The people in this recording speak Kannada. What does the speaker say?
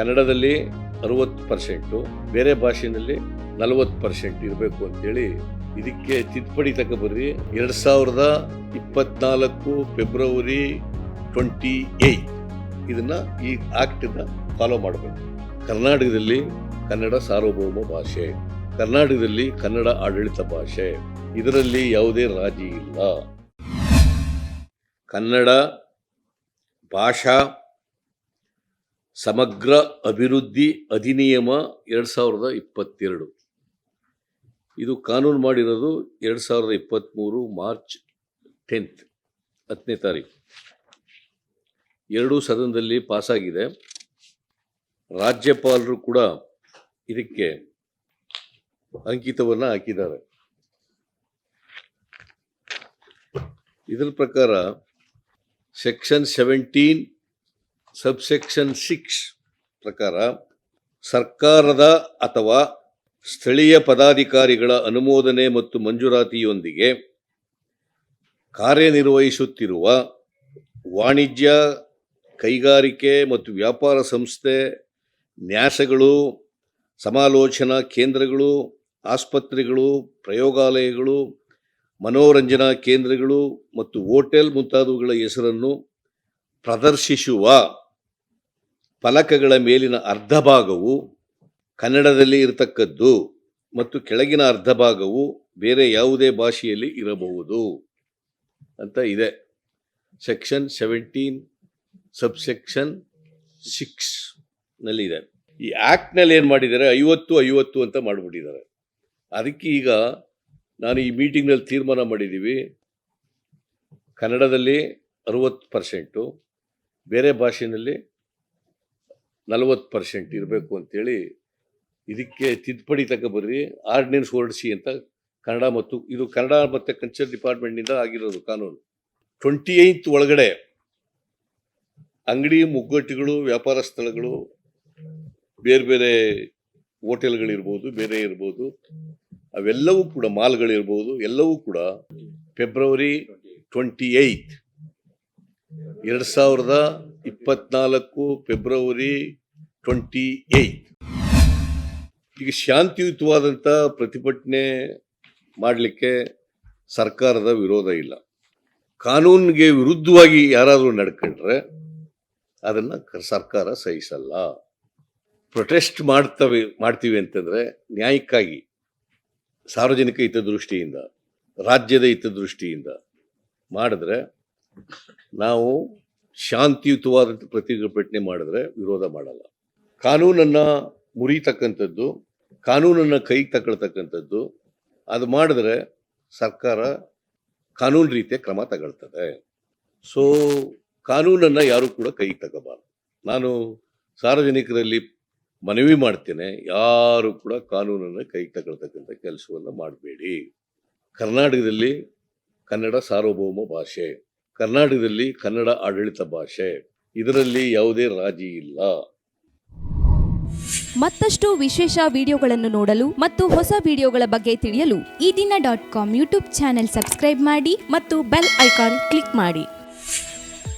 ಕನ್ನಡದಲ್ಲಿ ಅರವತ್ತು ಪರ್ಸೆಂಟು, ಬೇರೆ ಭಾಷೆಯಲ್ಲಿ ನಲವತ್ತು ಪರ್ಸೆಂಟ್ ಇರಬೇಕು ಅಂತೇಳಿ ಇದಕ್ಕೆ ತಿದ್ದುಪಡಿ ತಗೊಬರ್ರಿ ಎರಡು ಸಾವಿರದ ಇಪ್ಪತ್ನಾಲ್ಕು ಫೆಬ್ರವರಿ ಟ್ವೆಂಟಿ ಏಯ್ಟ್ ಇದನ್ನು ಈ ಆ್ಯಕ್ಟನ್ನ ಫಾಲೋ ಮಾಡಬೇಕು. ಕರ್ನಾಟಕದಲ್ಲಿ ಕನ್ನಡ ಸಾರ್ವಭೌಮ ಭಾಷೆ, ಕರ್ನಾಟಕದಲ್ಲಿ ಕನ್ನಡ ಆಡಳಿತ ಭಾಷೆ, ಇದರಲ್ಲಿ ಯಾವುದೇ ರಾಜಿ ಇಲ್ಲ. ಕನ್ನಡ ಭಾಷಾ ಸಮಗ್ರ ಅಭಿವೃದ್ಧಿ ಅಧಿನಿಯಮ ಎರಡು ಸಾವಿರದ ಇಪ್ಪತ್ತೆರಡು. ಇದು ಕಾನೂನು ಮಾಡಿರೋದು ಎರಡು ಸಾವಿರದ ಇಪ್ಪತ್ತ್ಮೂರು ಮಾರ್ಚ್ ಟೆಂತ್ ಹತ್ತನೇ ತಾರೀಕು. ಎರಡೂ ಸದನದಲ್ಲಿ ಪಾಸಾಗಿದೆ. ರಾಜ್ಯಪಾಲರು ಕೂಡ ಇದಕ್ಕೆ ಅಂಕಿತವನ್ನು ಹಾಕಿದ್ದಾರೆ. ಇದರ ಪ್ರಕಾರ ಸೆಕ್ಷನ್ ಸೆವೆಂಟೀನ್ ಸಬ್ಸೆಕ್ಷನ್ ಸಿಕ್ಸ್ ಪ್ರಕಾರ ಸರ್ಕಾರದ ಅಥವಾ ಸ್ಥಳೀಯ ಪದಾಧಿಕಾರಿಗಳ ಅನುಮೋದನೆ ಮತ್ತು ಮಂಜೂರಾತಿಯೊಂದಿಗೆ ಕಾರ್ಯನಿರ್ವಹಿಸುತ್ತಿರುವ ವಾಣಿಜ್ಯ, ಕೈಗಾರಿಕೆ ಮತ್ತು ವ್ಯಾಪಾರ ಸಂಸ್ಥೆ, ನ್ಯಾಸಗಳು, ಸಮಾಲೋಚನಾ ಕೇಂದ್ರಗಳು, ಆಸ್ಪತ್ರೆಗಳು, ಪ್ರಯೋಗಾಲಯಗಳು, ಮನೋರಂಜನಾ ಕೇಂದ್ರಗಳು ಮತ್ತು ಹೋಟೆಲ್ ಮುಂತಾದವುಗಳ ಹೆಸರನ್ನು ಪ್ರದರ್ಶಿಸುವ ಫಲಕಗಳ ಮೇಲಿನ ಅರ್ಧ ಭಾಗವು ಕನ್ನಡದಲ್ಲಿ ಇರತಕ್ಕದ್ದು ಮತ್ತು ಕೆಳಗಿನ ಅರ್ಧ ಭಾಗವು ಬೇರೆ ಯಾವುದೇ ಭಾಷೆಯಲ್ಲಿ ಇರಬಹುದು ಅಂತ ಇದೆ. ಸೆಕ್ಷನ್ ಸೆವೆಂಟೀನ್ ಸಬ್ಸೆಕ್ಷನ್ ಸಿಕ್ಸ್ನಲ್ಲಿ ಇದೆ. ಈ ಆ್ಯಕ್ಟ್ನಲ್ಲಿ ಏನು ಮಾಡಿದ್ದಾರೆ? ಐವತ್ತು ಐವತ್ತು ಅಂತ ಮಾಡಿಬಿಟ್ಟಿದ್ದಾರೆ. ಅದಕ್ಕೆ ಈಗ ನಾನು ಈ ಮೀಟಿಂಗ್ನಲ್ಲಿ ತೀರ್ಮಾನ ಮಾಡಿದ್ದೀವಿ ಕನ್ನಡದಲ್ಲಿ ಅರುವತ್ತು ಪರ್ಸೆಂಟು, ಬೇರೆ ಭಾಷೆಯಲ್ಲಿ ನಲವತ್ತು ಪರ್ಸೆಂಟ್ ಇರಬೇಕು ಅಂತೇಳಿ ಇದಕ್ಕೆ ತಿದ್ದುಪಡಿ ತಗೊಬರ್ರಿ ಆರ್ಡಿನೆನ್ಸ್ ಹೊರಡಿಸಿ ಅಂತ ಕನ್ನಡ ಮತ್ತು ಇದು ಕನ್ನಡ ಮತ್ತು ಕಲ್ಚರ್ ಡಿಪಾರ್ಟ್ಮೆಂಟ್ನಿಂದ ಆಗಿರೋದು ಕಾನೂನು. ಟ್ವೆಂಟಿ ಏಯ್ತ್ ಒಳಗಡೆ ಅಂಗಡಿ ಮುಗ್ಗಟ್ಟುಗಳು, ವ್ಯಾಪಾರ ಸ್ಥಳಗಳು, ಬೇರೆ ಬೇರೆ ಹೋಟೆಲ್ಗಳಿರ್ಬೋದು, ಬೇರೆ ಇರ್ಬೋದು, ಅವೆಲ್ಲವೂ ಕೂಡ ಮಾಲ್ಗಳಿರ್ಬೋದು, ಎಲ್ಲವೂ ಕೂಡ ಫೆಬ್ರವರಿ ಟ್ವೆಂಟಿ ಏಯ್ತ್. ಎರಡು ಸಾವಿರದ ಇಪ್ಪತ್ನಾಲ್ಕು ಫೆಬ್ರವರಿ ಟ್ವೆಂಟಿ ಏಯ್ಟ್. ಈಗ ಶಾಂತಿಯುತವಾದಂಥ ಪ್ರತಿಭಟನೆ ಮಾಡಲಿಕ್ಕೆ ಸರ್ಕಾರದ ವಿರೋಧ ಇಲ್ಲ. ಕಾನೂನಿಗೆ ವಿರುದ್ಧವಾಗಿ ಯಾರಾದರೂ ನಡ್ಕೊಂಡ್ರೆ ಅದನ್ನು ಸರ್ಕಾರ ಸಹಿಸಲ್ಲ. ಪ್ರೊಟೆಸ್ಟ್ ಮಾಡ್ತವೆ, ಮಾಡ್ತೀವಿ ಅಂತಂದರೆ ನ್ಯಾಯಕ್ಕಾಗಿ, ಸಾರ್ವಜನಿಕ ಹಿತದೃಷ್ಟಿಯಿಂದ, ರಾಜ್ಯದ ಹಿತದೃಷ್ಟಿಯಿಂದ ಮಾಡಿದ್ರೆ ನಾವು ಶಾಂತಿಯುತವಾದಂಥ ಪ್ರತಿಭಟನೆ ಮಾಡಿದ್ರೆ ವಿರೋಧ ಮಾಡಲ್ಲ. ಕಾನೂನನ್ನು ಮುರಿತಕ್ಕಂಥದ್ದು, ಕಾನೂನನ್ನು ಕೈಗೆ ತಗೊಳ್ತಕ್ಕಂಥದ್ದು, ಅದು ಮಾಡಿದ್ರೆ ಸರ್ಕಾರ ಕಾನೂನು ರೀತಿಯ ಕ್ರಮ ತಗೊಳ್ತದೆ. ಸೊ ಕಾನೂನನ್ನು ಯಾರೂ ಕೂಡ ಕೈಗೆ ತಗೋಬಾರ್ದು. ನಾನು ಸಾರ್ವಜನಿಕರಲ್ಲಿ ಮನವಿ ಮಾಡ್ತೇನೆ, ಯಾರು ಕೂಡ ಕಾನೂನನ್ನು ಕೈಗೆ ತಗೊಳ್ತಕ್ಕಂಥ ಕೆಲಸವನ್ನು ಮಾಡಬೇಡಿ. ಕರ್ನಾಟಕದಲ್ಲಿ ಕನ್ನಡ ಸಾರ್ವಭೌಮ ಭಾಷೆ. ಕರ್ನಾಟಕದಲ್ಲಿ ಕನ್ನಡ ಆಡಳಿತ ಭಾಷೆ. ಇದರಲ್ಲಿ ಯಾವುದೇ ರಾಜಿ ಇಲ್ಲ. ಮತ್ತಷ್ಟು ವಿಶೇಷ ವಿಡಿಯೋಗಳನ್ನು ನೋಡಲು ಮತ್ತು ಹೊಸ ವಿಡಿಯೋಗಳ ಬಗ್ಗೆ ತಿಳಿಯಲು ಈ ದಿನ dot com YouTube channel subscribe ಮಾಡಿ ಮತ್ತು ಬೆಲ್ ಐಕಾನ್ ಕ್ಲಿಕ್ ಮಾಡಿ.